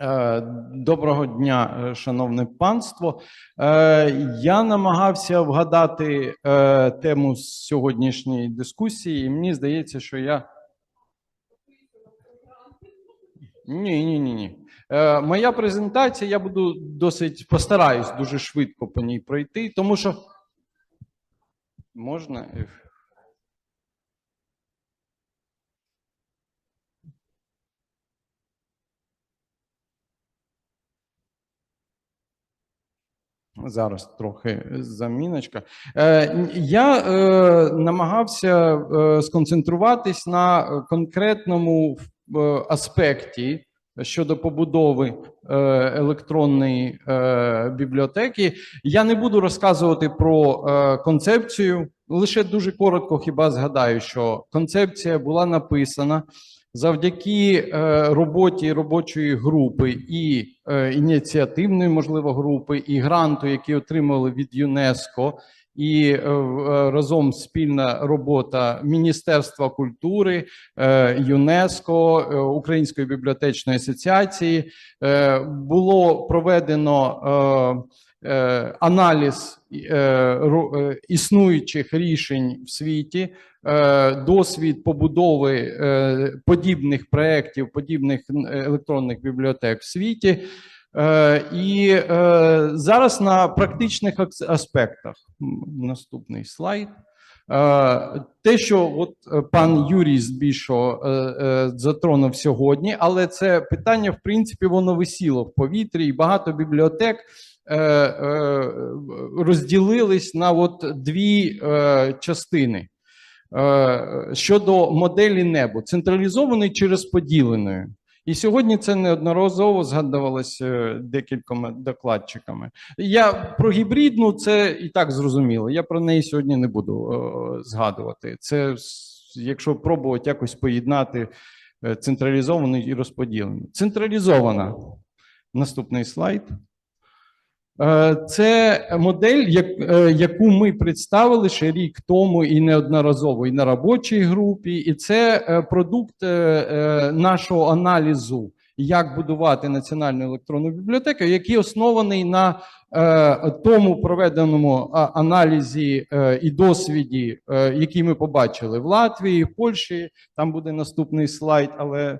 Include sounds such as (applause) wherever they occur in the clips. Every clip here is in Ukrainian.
Е, Доброго дня, е, шановне панство. Е, Я намагався вгадати тему сьогоднішньої дискусії, і мені здається, що я. Ні, ні, ні, ні. Моя презентація, я буду досить постараюсь дуже швидко по ній пройти, тому що можна. Е, Зараз трохи заміночка. Е, я е, намагався е, сконцентруватись на конкретному е, аспекті щодо побудови е, електронної е, бібліотеки. Я не буду розказувати про е, концепцію, лише дуже коротко хіба згадаю, що концепція була написана завдяки е, роботі робочої групи і е, ініціативної, можливо, групи, і гранту, які отримали від ЮНЕСКО, і е, е, разом спільна робота Міністерства культури, е, ЮНЕСКО, е, Української бібліотечної асоціації. Е, Було проведено е, аналіз е, е, існуючих рішень в світі е, досвід побудови е, подібних проєктів, подібних електронних бібліотек в світі. Е, І е, зараз на практичних аспектах. Наступний слайд. Е, Те, що от е, пан Юрій збільшо е, е, затронув сьогодні, але це питання, в принципі, воно висіло в повітрі, і багато бібліотек е, е, розділились на от дві е, частини. Е, щодо моделі небу, централізованої чи розподіленої. І сьогодні це неодноразово згадувалося е, декількома докладчиками. Я про гібридну це і так зрозуміло. Я про неї сьогодні не буду е, згадувати. Це якщо пробувати якось поєднати е, централізовану і розподілену. Централізована. Наступний слайд. Е, Це модель, е, яку ми представили ще рік тому і неодноразово і на робочій групі, і це е, продукт нашого аналізу, як будувати національну електронну бібліотеку, який оснований на тому проведеному аналізі і досвіді, який ми побачили в Латвії, в Польщі. Там буде наступний слайд. Але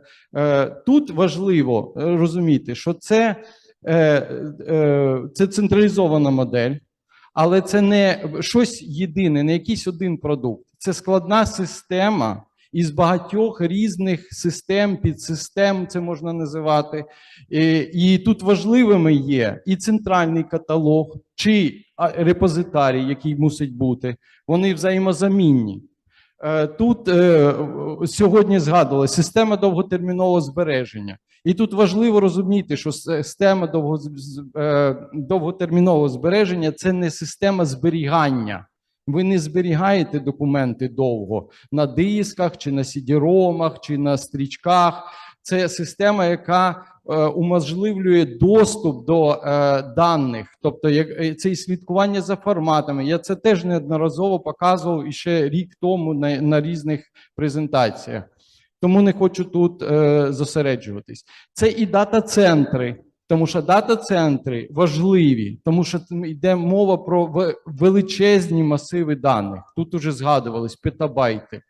тут важливо розуміти, що це це централізована модель, але це не щось єдине, не якийсь один продукт. Це складна система із багатьох різних систем, підсистем, це можна називати. І, тут важливими є і центральний каталог, чи репозитарій, який мусить бути. Вони взаємозамінні. Е, Тут е, сьогодні згадували система довготермінового збереження. І тут важливо розуміти, що система е, довготермінового збереження це не система зберігання. Ви не зберігаєте документи довго на дисках, чи на CD-ромах, чи на стрічках. Це система, яка е, уможливлює доступ до е, даних, тобто як це і слідкування за форматами. Я це теж неодноразово показував і ще рік тому на різних презентаціях. Тому не хочу тут е, зосереджуватись. Це і дата-центри, тому що дата-центри важливі, тому що йде мова про величезні масиви даних. Тут уже згадувались петабайти.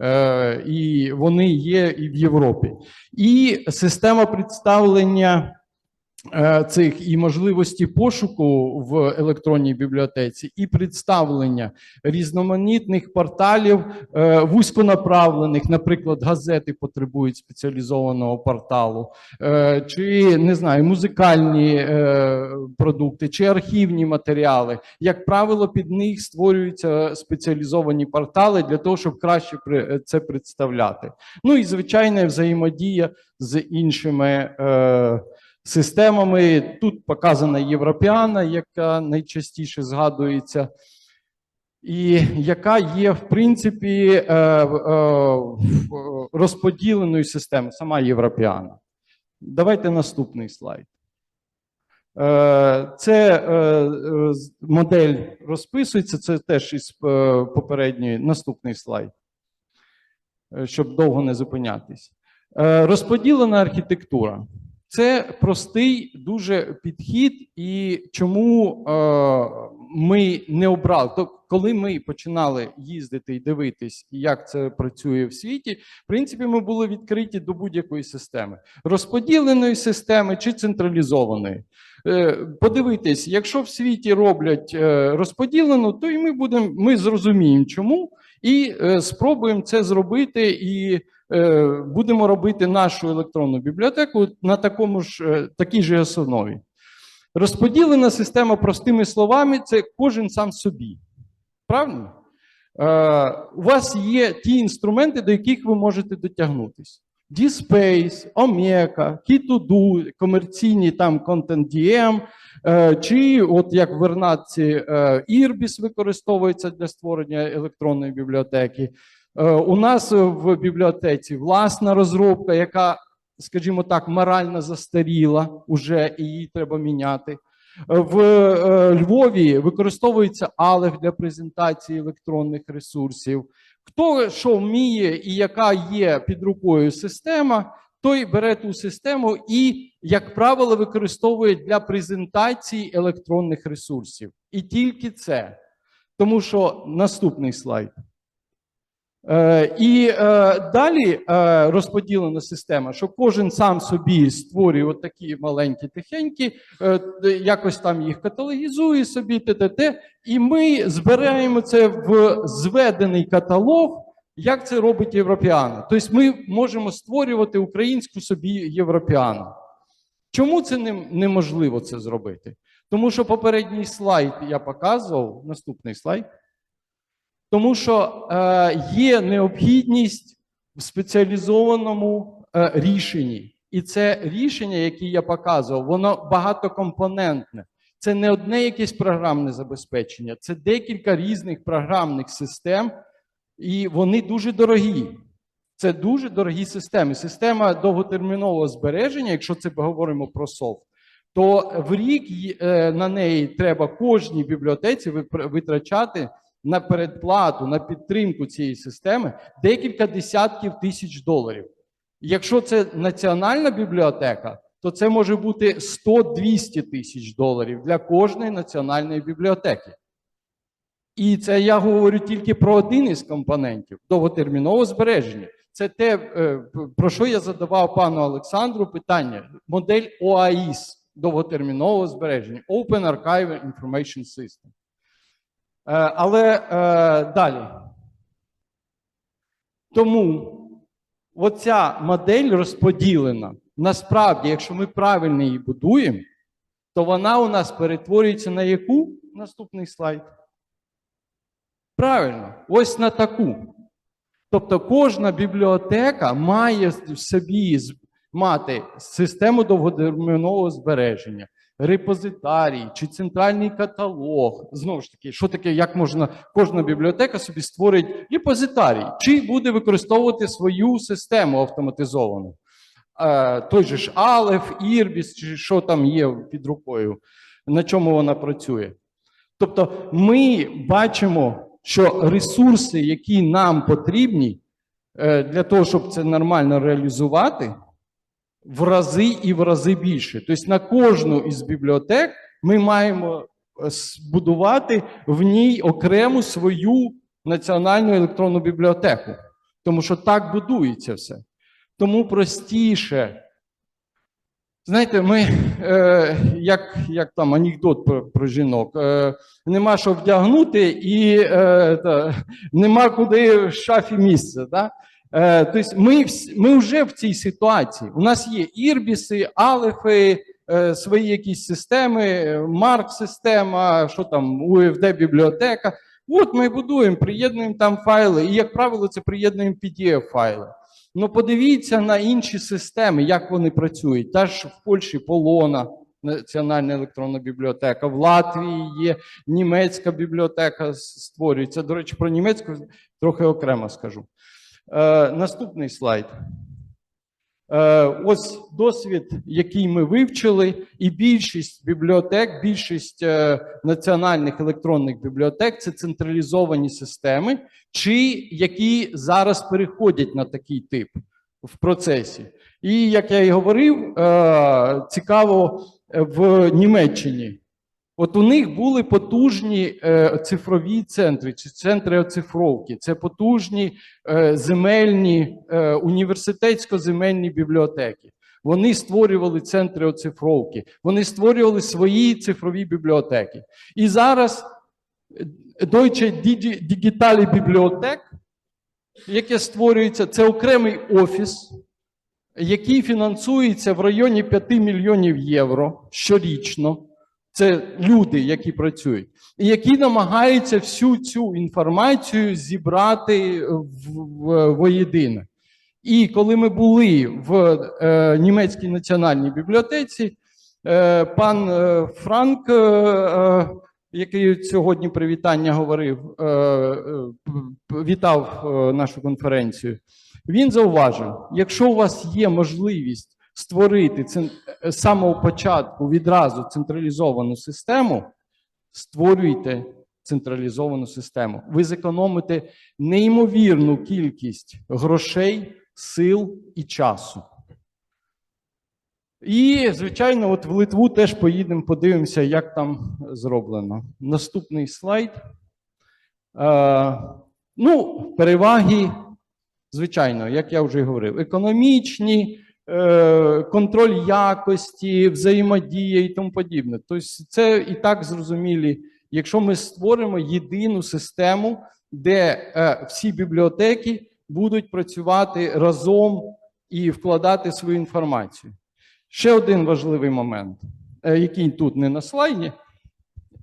Е, і вони є і в Європі. І система представлення цих і можливості пошуку в електронній бібліотеці, і представлення різноманітних порталів е, вузьконаправлених, наприклад, газети потребують спеціалізованого порталу, е, чи не знаю, музикальні е, продукти, чи архівні матеріали. Як правило, під них створюються спеціалізовані портали для того, щоб краще це представляти. Ну і звичайна взаємодія з іншими. Системами тут показана Європіана, яка найчастіше згадується, і яка є, в принципі, е, е, розподіленою системою, сама Європіана. Давайте наступний слайд. Е, Це модель розписується, це теж із попередньої наступний слайд, щоб довго не зупинятись. Розподілена архітектура. Це простий дуже підхід, і чому е, ми не обрали. То, коли ми починали їздити і дивитись, як це працює в світі, в принципі, ми були відкриті до будь-якої системи розподіленої системи чи централізованої. Е, Подивитись, якщо в світі роблять е, розподілену, то і ми будемо, ми зрозуміємо, чому, і е, спробуємо це зробити, і е, будемо робити нашу електронну бібліотеку на такому ж е, такій же основі. Розподілена система, простими словами, це кожен сам собі. Правильно? У вас є ті інструменти, до яких ви можете дотягнутися. DSpace, Omeka, Key2Do, комерційні там DM, е, чи от як в Вернатці е, Irbis використовується для створення електронної бібліотеки. Е, У нас в бібліотеці власна розробка, яка, скажімо так, морально застаріла уже, і її треба міняти. В е, Львові використовується Aleph для презентації електронних ресурсів. Хто що вміє і яка є під рукою система, той бере ту систему і, як правило, використовує для презентації електронних ресурсів. І тільки це. Тому що наступний слайд. Е, і е, далі е, розподілена система, що кожен сам собі створює от такі маленькі тихенькі, якось там їх каталогізує собі, т.т.т. І ми збираємо це в зведений каталог, як це робить Європіана. Тобто ми можемо створювати українську собі європіану. Чому це неможливо це зробити? Тому що попередній слайд я показував, наступний слайд. Тому що е, є необхідність в спеціалізованому е, рішенні. І це рішення, яке я показував, воно багатокомпонентне. Це не одне якесь програмне забезпечення, це декілька різних програмних систем, і вони дуже дорогі. Це дуже дорогі системи. Система довготермінового збереження, якщо це говоримо про софт, то в рік е, на неї треба кожній бібліотеці витрачати на передплату, на підтримку цієї системи декілька десятків тисяч доларів. Якщо це національна бібліотека, то це може бути 100-200 тисяч доларів для кожної національної бібліотеки. І це я говорю тільки про один із компонентів довготермінове збереження. Це те, е, про що я задавав пану Олександру питання: модель OAIS довготермінового збереження Open Archive Information System. Е, Але е, далі. Тому оця модель розподілена. Насправді, якщо ми правильно її будуємо, то вона у нас перетворюється на яку? Наступний слайд. Правильно, ось на таку. Тобто кожна бібліотека має в собі мати систему довготермінового збереження, репозитарій чи центральний каталог. Знову ж таки, що таке, як можна кожна бібліотека собі створить репозитарій, чи буде використовувати свою систему автоматизовану. Е, той же ж Aleph, Irbis, чи що там є під рукою, на чому вона працює. Тобто ми бачимо, що ресурси, які нам потрібні е, для того, щоб це нормально реалізувати, в рази і в рази більше. Тобто на кожну із бібліотек ми маємо е, збудувати в ній окрему свою національну електронну бібліотеку. Тому що так будується все. Тому простіше. Знаєте, ми, е, як, як там анекдот про, про жінок, е, нема що вдягнути і е, та, нема куди в шафі місце. Да? Е, тобто ми, ми вже в цій ситуації. У нас є ірбіси, алефи, е, свої якісь системи, марк-система, що там, УФД-бібліотека. От ми будуємо, приєднуємо там файли, і, як правило, це приєднуємо PDF-файли. Ну, подивіться на інші системи, як вони працюють. Та ж в Польщі Полона, Національна електронна бібліотека, в Латвії є німецька бібліотека створюється. До речі, про німецьку трохи окремо скажу. Е, наступний слайд. Е, ось досвід, який ми вивчили, і більшість бібліотек, більшість е, національних електронних бібліотек це централізовані системи, чи які зараз переходять на такий тип в процесі. І як я і говорив, цікаво в Німеччині. От у них були потужні е, цифрові центри, чи центри оцифровки. Це потужні е, земельні е, університетсько-земельні бібліотеки. Вони створювали центри оцифровки, вони створювали свої цифрові бібліотеки. І зараз е, Deutsche Digi- Digitale Bibliothek, яке створюється, це окремий офіс, який фінансується в районі 5 мільйонів євро щорічно. Це люди, які працюють, і які намагаються всю цю інформацію зібрати в, воєдине. І коли ми були в е, німецькій національній бібліотеці, е, пан е, Франк, е, е, який сьогодні привітання говорив, е, е, вітав е, нашу конференцію, він зауважив: якщо у вас є можливість створити е, з самого початку відразу централізовану систему, створюйте централізовану систему. Ви зекономите неймовірну кількість грошей, сил і часу. І, звичайно, от в Литву теж поїдемо, подивимося, як там зроблено. Наступний слайд. Е, ну, переваги, звичайно, як я вже говорив, економічні, контроль якості, взаємодія і тому подібне. Тобто, це і так зрозумілі, якщо ми створимо єдину систему, де е, всі бібліотеки будуть працювати разом і вкладати свою інформацію. Ще один важливий момент, е, який тут не на слайді.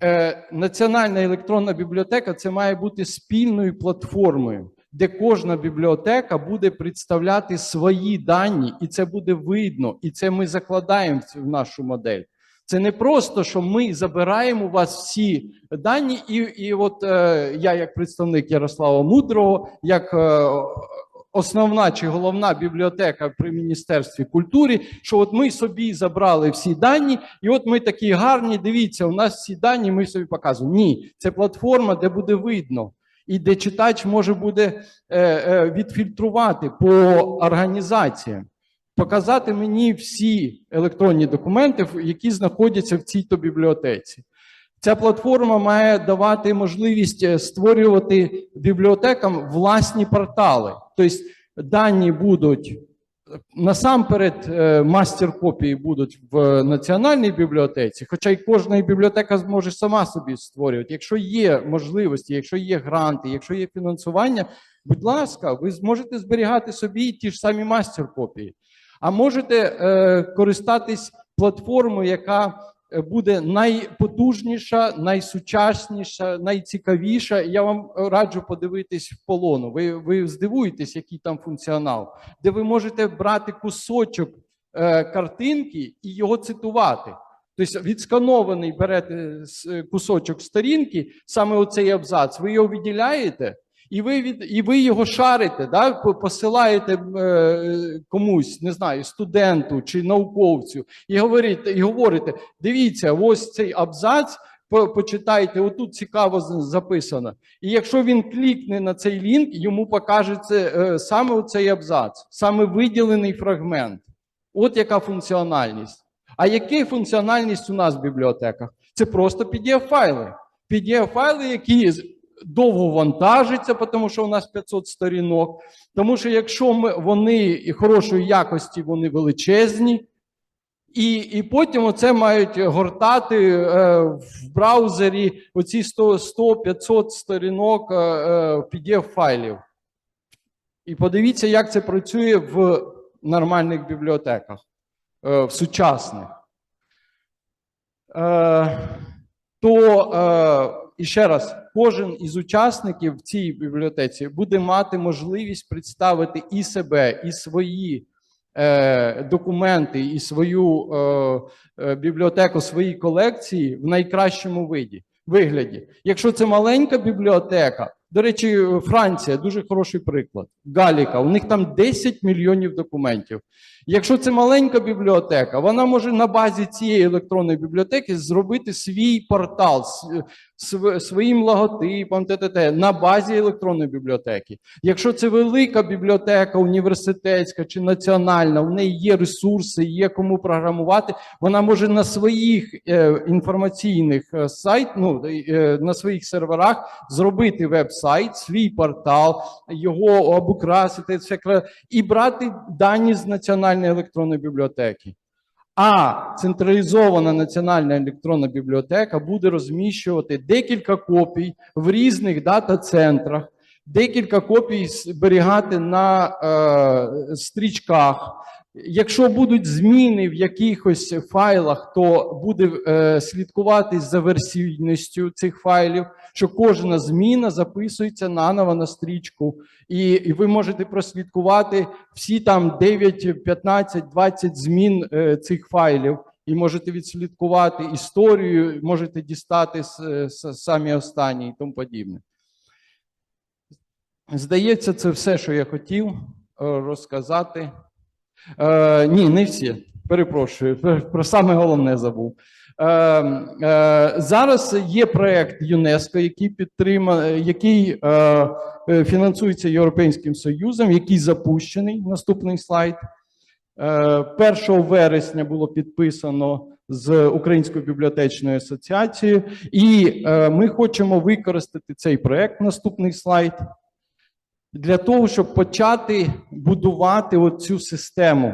Е, Національна електронна бібліотека це має бути спільною платформою, де кожна бібліотека буде представляти свої дані, і це буде видно, і це ми закладаємо в нашу модель. Це не просто, що ми забираємо у вас всі дані, і, і от е, я, як представник Ярослава Мудрого, як е, основна чи головна бібліотека при Міністерстві культури, що от ми собі забрали всі дані, і от ми такі гарні. Дивіться, у нас всі дані, ми собі показуємо. Ні, це платформа, де буде видно, і де читач може буде е, е, відфільтрувати по організаціям. Показати мені всі електронні документи, які знаходяться в цій то бібліотеці. Ця платформа має давати можливість е, створювати бібліотекам власні портали. Тобто дані будуть насамперед е, мастер-копії будуть в національній бібліотеці, хоча й кожна бібліотека зможе сама собі створювати. Якщо є можливості, якщо є гранти, якщо є фінансування, будь ласка, ви зможете зберігати собі ті ж самі мастер-копії. А можете е, користатись платформою, яка буде найпотужніша, найсучасніша, найцікавіша. Я вам раджу подивитись в полону. Ви, ви здивуєтесь, який там функціонал, де ви можете брати кусочок е, картинки і його цитувати. Тобто відсканований берете кусочок сторінки, саме оцей абзац, ви його виділяєте, і ви від і ви його шарите, да? посилаєте е, комусь, не знаю, студенту чи науковцю, і говорите, і говорите: дивіться, ось цей абзац. по- Почитайте, отут цікаво записано. І якщо він клікне на цей лінк, йому покажеться е, саме цей абзац, саме виділений фрагмент. От яка функціональність. А яка функціональність у нас в бібліотеках? Це просто PDF-файли. PDF-файли, які з- довго вантажаться, тому що у нас 500 сторінок. Тому що якщо ми, вони і хорошої якості, вони величезні. І, і потім оце мають гортати е, в браузері оці 100-500 сторінок е, е, PDF-файлів. І подивіться, як це працює в нормальних бібліотеках, е, в сучасних. Е, то е, і ще раз, кожен із учасників в цій бібліотеці буде мати можливість представити і себе, і свої е, документи, і свою е, е, бібліотеку, свої колекції в найкращому виді, вигляді. Якщо це маленька бібліотека, до речі, Франція дуже хороший приклад. Галіка, у них там 10 мільйонів документів. Якщо це маленька бібліотека, вона може на базі цієї електронної бібліотеки зробити свій портал, своїм логотипом, т.т.т. на базі електронної бібліотеки. Якщо це велика бібліотека, університетська чи національна, в неї є ресурси, є кому програмувати, вона може на своїх е, інформаційних е, сайт, ну, е, на своїх серверах зробити веб-сайт, свій портал, його обукрасити і брати дані з національної електронної бібліотеки. А централізована національна електронна бібліотека буде розміщувати декілька копій в різних дата-центрах, декілька копій зберігати на е, стрічках. Якщо будуть зміни в якихось файлах, то буде е, слідкувати за версійністю цих файлів, що кожна зміна записується наново на стрічку, і, і ви можете прослідкувати всі там 9, 15, 20 змін е, цих файлів, і можете відслідкувати історію, можете дістати с, самі останні і тому подібне. Здається, це все, що я хотів е, розказати. Е, ні, не всі. Перепрошую, про- про саме головне забув. Е, е, зараз є проект ЮНЕСКО, який підтрима, який е, е, фінансується Європейським Союзом, який запущений. Наступний слайд. Е, 1 вересня було підписано з Українською бібліотечною асоціацією, і ми хочемо використати цей проект. Наступний слайд для того, щоб почати будувати оцю систему.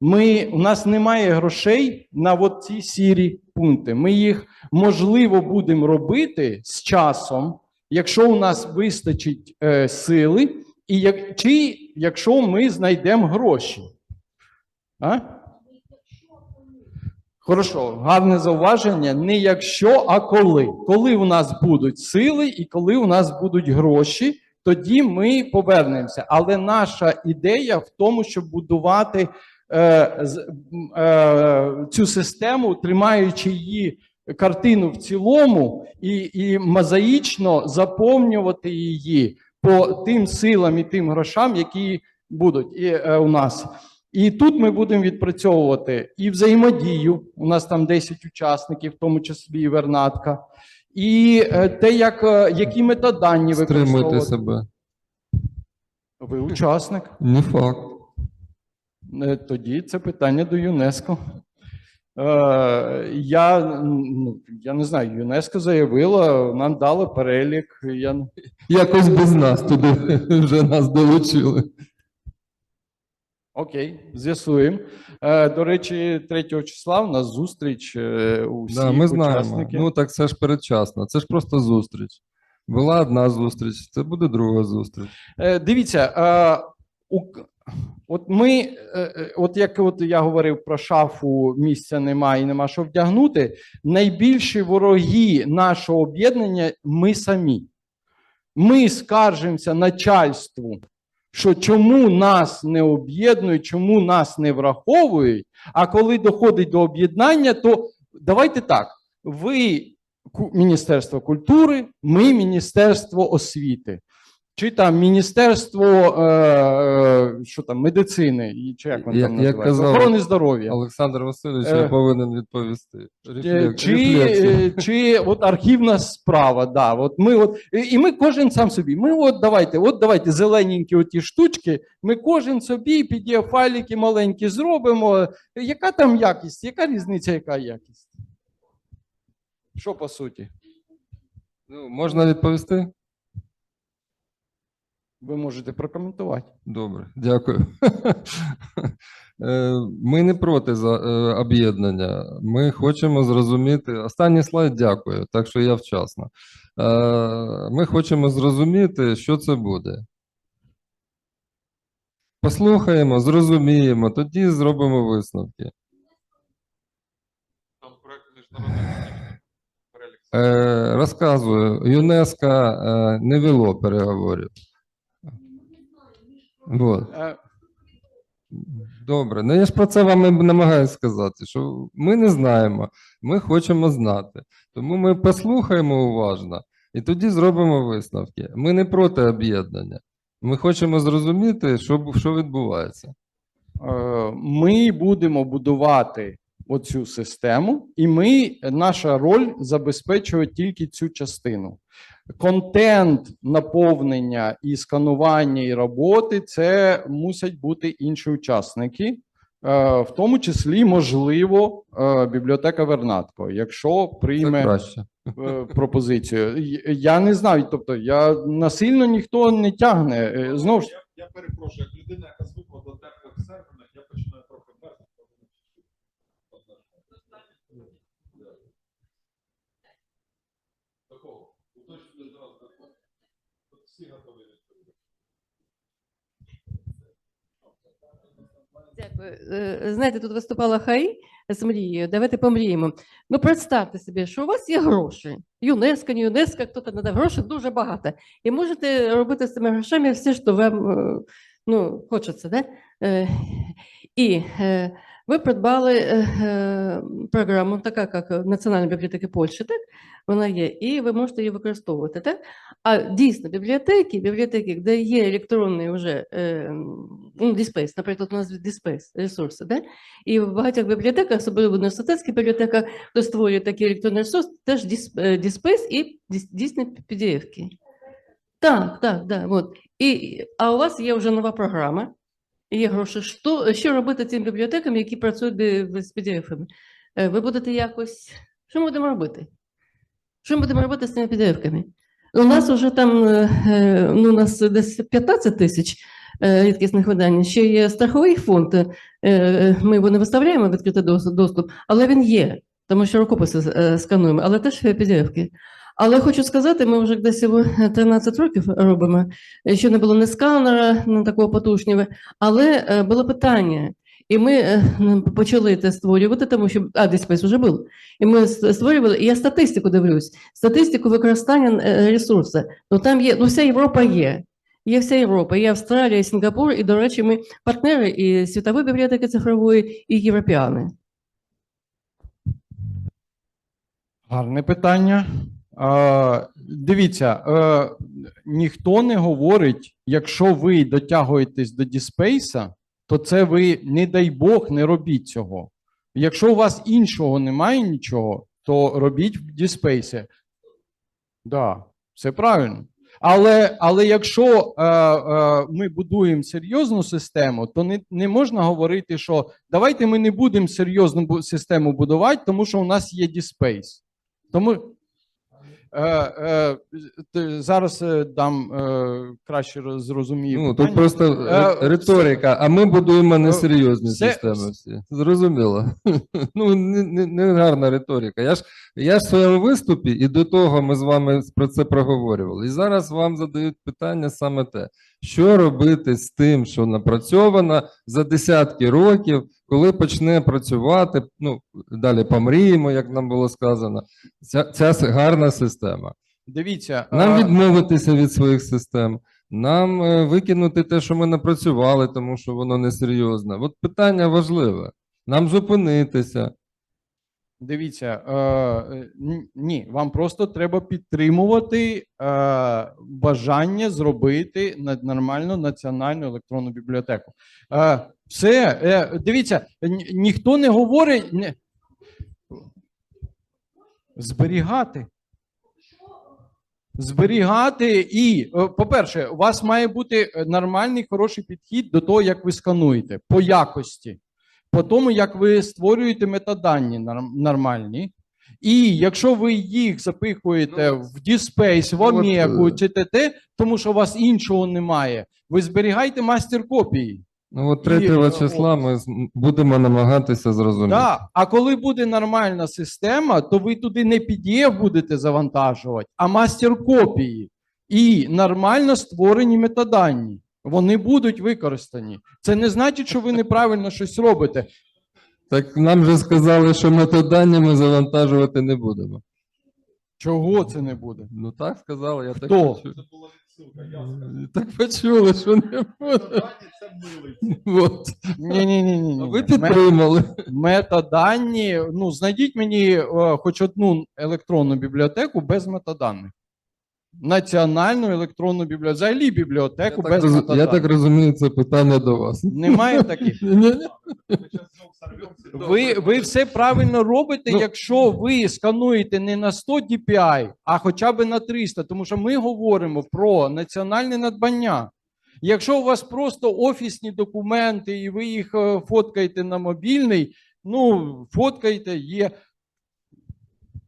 Ми, у нас немає грошей на от ці сірі пункти. Ми їх можливо будемо робити з часом, якщо у нас вистачить е, сили, і як, чи якщо ми знайдемо гроші. А? Хорошо, гарне зауваження. Не якщо, а коли. Коли у нас будуть сили і коли у нас будуть гроші, тоді ми повернемося. Але наша ідея в тому, щоб будувати цю систему, тримаючи її картину в цілому, і, і мозаїчно заповнювати її по тим силам і тим грошам, які будуть і, е, у нас. І тут ми будемо відпрацьовувати і взаємодію. У нас там 10 учасників, в тому числі і Вернатка, і е, те, як, е, які метадані Стримуйте використовувати. себе. Ви учасник. Не факт. Е, Тоді це питання до ЮНЕСКО. Е, я, ну, я не знаю, ЮНЕСКО заявила, нам дали перелік. Я... Якось без нас туди вже нас долучили. Окей, з'ясуємо. Е, до речі, 3 числа у нас зустріч у всіх Да, ми знаємо. учасників. Ну так це ж передчасно. Це ж просто зустріч. Була одна зустріч, це буде друга зустріч. Дивіться, у- от ми, е, е, от як от я говорив про шафу, місця немає і нема що вдягнути. Найбільші вороги нашого об'єднання ми самі. Ми скаржимося начальству, що чому нас не об'єднують, чому нас не враховують. А коли доходить до об'єднання, то давайте так: ви Міністерство культури, ми Міністерство освіти. Чи там Міністерство е, е, що там, медицини, чи як воно Я- там називається? казав Охорони здоров'я. Олександр Васильович, Е, я повинен відповісти. Е, Чи, рефлексія. е, чи от архівна справа, да, от ми от, і- ми кожен сам собі. Ми от давайте, от давайте зелененькі оті штучки, ми кожен собі pdf файлики маленькі зробимо. Яка там якість? Яка різниця, яка якість? Що по суті? Ну, можна відповісти? Ви можете прокоментувати. Добре, дякую. (laughs) Е, Ми не проти за- е, об'єднання. Ми хочемо зрозуміти. Останній слайд дякую, так що я вчасно. Е, Ми хочемо зрозуміти, що це буде. Послухаємо, зрозуміємо, тоді зробимо висновки. Там проект міжнародний. Розказую, ЮНЕСКО не вело переговорів. Вот. Добре, ну я ж про це вам і намагаюся сказати, що ми не знаємо, ми хочемо знати. Тому ми послухаємо уважно і тоді зробимо висновки. Ми не проти об'єднання. Ми хочемо зрозуміти, що, що відбувається. Ми будемо будувати оцю систему, і ми, наша роль забезпечує тільки цю частину. Контент наповнення і сканування і роботи це мусять бути інші учасники, е, в тому числі, можливо, е, бібліотека Вернатко, якщо прийме е, пропозицію. Я не знаю, тобто я насильно ніхто не тягне. Знову ж Я, я перепрошую, як людина, яка звикла до теплих сервінок, я починаю трохи мерзнути. Такого. Уточнюю зразу такого. Тут всі готові відповідати. Дякую. Е, Знаєте, тут виступала Хай з мрією. Давайте помріємо. Ну, представте собі, що у вас є гроші. ЮНЕСКО, не ЮНЕСКО, хто-то надав гроші дуже багато. І можете робити з цими грошами все, що вам е, ну, хочеться. Да? Е, І ви придбали е, е, програму, така як Національна бібліотека Польщі, так? Вона є, і ви можете її використовувати. Так? А дійсно, бібліотеки, бібліотеки, де є електронний вже е, ну, діспейс, наприклад, у нас діспейс, ресурси, да? і в багатьох бібліотеках, особливо в університетських бібліотеках, хто створює такий електронний ресурс, теж діс- діспейс і дійсні PDF-ки. Так, так, так. От. І, а у вас є вже нова програма, є гроші. Що, що робити цим бібліотекам, які працюють з PDF-ами? Е, Ви будете якось. Що ми будемо робити? Що ми будемо робити з цими PDF-ками? У нас вже там е, е, ну, у нас десь 15 тисяч рідкісних видань. Ще є страховий фонд. Ми його не виставляємо відкритий доступ, але він є, тому що рукописи скануємо, але теж PDF-ки. Але хочу сказати, ми вже десь 13 років робимо. е, Ще не було ні сканера, не такого потужнього, але е, було питання. І ми е, почали це створювати, тому що а, Діспейс вже був. І ми створювали, і я статистику дивлюсь, статистику використання е, ресурсу. Ну там є, ну вся Європа є. Є вся Європа, є Австралія, Сінгапур, і, до речі, ми партнери і світової бібліотеки цифрової, і європіани. гарне питання. Дивіться, е, ніхто не говорить, якщо ви дотягуєтесь до діспейса, то це ви, не дай Бог, не робіть цього. Якщо у вас іншого немає нічого, то робіть в діспейсі. Да, все правильно. Але, але якщо е, е, ми будуємо серйозну систему, то не, не можна говорити, що давайте ми не будемо серйозну систему будувати, тому що у нас є діспейс. Тому е, е, зараз е, дам е, краще роз- зрозумію. Ну, питання. тут просто Е, ри- риторика, а ми будуємо е, несерйозні все- системи всі. Зрозуміло. (laughs) Ну, не, не, не гарна риторика. Я ж, я в своєму виступі, і до того ми з вами про це проговорювали. І зараз вам задають питання саме те, що робити з тим, що напрацьовано за десятки років, коли почне працювати, ну, далі помріємо, як нам було сказано, ця, ця гарна система. Дивіться, Нам відмовитися від своїх систем, нам е, викинути те, що ми напрацювали, тому що воно несерйозне. От питання важливе. Нам зупинитися. Дивіться, е, е, ні, вам просто треба підтримувати е, бажання зробити нормальну національну електронну бібліотеку. Е, все, е, дивіться, ні- ніхто не говорить. Не... Зберігати. Зберігати і, е, по-перше, у вас має бути нормальний хороший підхід до того, як ви скануєте по якості по тому, як ви створюєте метадані нормальні. І якщо ви їх запихуєте Ну, в Діспейс, в от, е, чи ТТ, тому що у вас іншого немає, ви зберігайте мастер копії. Ну, от 3 е, числа ми будемо намагатися зрозуміти. Да. А коли буде нормальна система, то ви туди не PDF будете завантажувати, а мастер копії і нормально створені метадані. Вони будуть використані. Це не значить, що ви неправильно щось робите. Так нам вже сказали, що метадані ми завантажувати не будемо. Чого це не буде? Ну так сказали, я так Хто? почув. Це була відсилка, ясно. Так почули, що не буде. От. Ні, ні, ні, ні. А ви підтримали. Метадані. Ну, знайдіть мені е, хоч одну електронну бібліотеку без метаданих. Національну електронну бібліотеку, взагалі Я бібліотеку так, без роз- я так розумію, це питання до вас. Немає таких. (laughs) Ви, ви все правильно робите, Ну. якщо ви скануєте не на 100 DPI, а хоча б на 300, тому що ми говоримо про національне надбання. Якщо у вас просто офісні документи і ви їх е, фоткаєте на мобільний, ну фоткайте, є